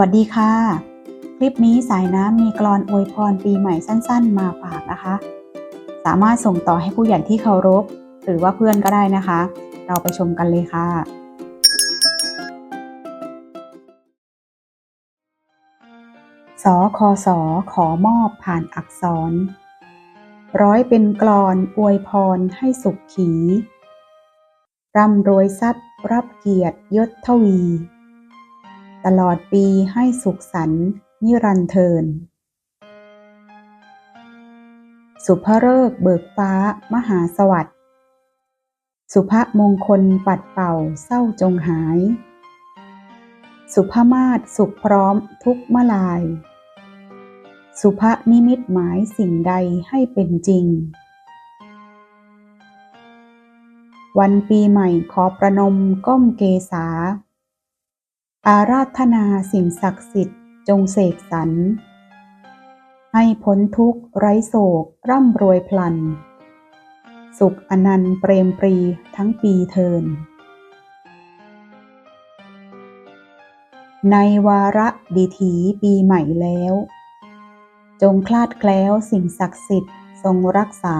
วัสดีค่ะ คลิปนี้สายน้ำมีกลอนอวยพรปีใหม่สั้นๆ มาฝากนะคะ สามารถส่งต่อให้ผู้ใหญ่ที่เคารพ หรือว่าเพื่อนก็ได้นะคะ เราไปชมกันเลยค่ะ สคสขอมอบผ่านอักษร ร้อยเป็นกลอนอวยพรให้สุขขี ร่ำรวยทรัพย์รับเกียรติยศทวี ตลอดปีให้สุขสันต์นิรันดร์เทิน สุภเริกเบิกฟ้ามหาสวัสดิ์สุภมงคลปัดเป่าเศร้าจงหาย สุภมาศสุขพร้อมทุกมลาย สุภนิมิตหมายสิ่งใดให้เป็นจริง วันปีใหม่ขอประนมก้มเกษา อาราธนาสิ่งศักดิ์สิทธิ์จงเสกสรรให้พ้นทุกข์ไร้โศกร่ำรวยพลัน สุขอนันต์เปรมปรีทั้งปีเทิน ในวาระดีถีปีใหม่แล้ว จงคลาดแคล้วสิ่งศักดิ์สิทธิ์ทรงรักษา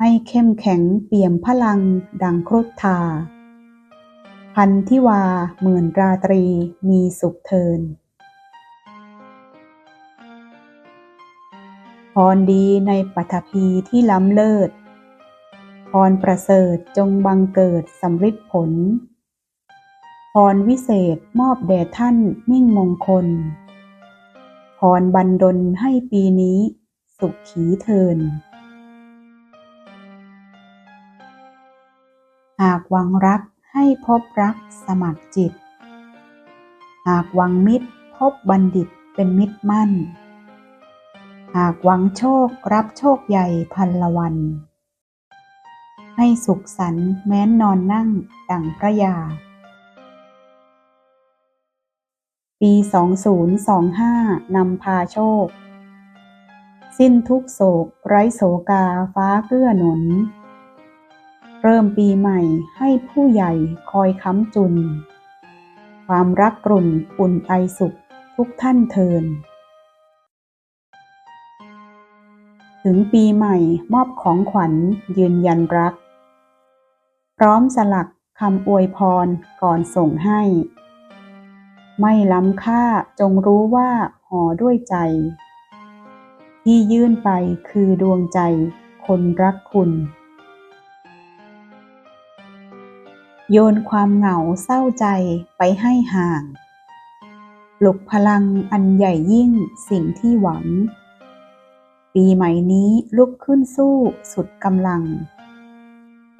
ให้เข้มแข็งเปี่ยมพลังดังครุฑธา พันธิวาหมื่นราตรีมีสุขเทินพรดีในปัทภีที่ล้ำเลิศ พรประเสริฐจงบังเกิดสำริดผล พรวิเศษมอบแด่ท่านมิ่งมงคล พรบันดลให้ปีนี้สุขขีเทินหากหวังรัก ให้พบรักสมัครจิต หากหวังมิตรพบบัณฑิตเป็นมิตรมั่น หากหวังโชครับโชคใหญ่พันละวัน ให้สุขสันต์แม้นนอนนั่งดั่งพระยา ปี 2025 นำพาโชค สิ้นทุกโศกไร้โศกาฟ้าเกื้อหนุน ริ่มปีใหม่ให้ผู้ใหญ่คอยค้ำจุน ความรักกรุ่นอุ่นไอสุขทุกท่านเทิน ถึงปีใหม่มอบของขวัญยืนยันรัก พร้อมสลักคำอวยพรก่อนส่งให้ ไม่ล้ำค่าจงรู้ว่าห่อด้วยใจ ที่ยื่นไปคือดวงใจคนรักคุณ โยนความเหงาเศร้าใจไปให้ห่าง ปลุกพลังอันใหญ่ยิ่งสิ่งที่หวัง ปีใหม่นี้ลุกขึ้นสู้สุดกำลัง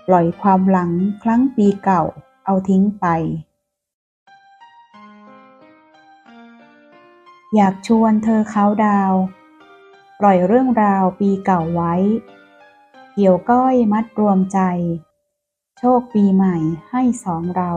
ปล่อยความหลังครั้งปีเก่าเอาทิ้งไป อยากชวนเธอเขาดาว ปล่อยเรื่องราวปีเก่าไว้ เกี่ยวก้อยมัดรวมใจ โชคปีใหม่ให้สองเรา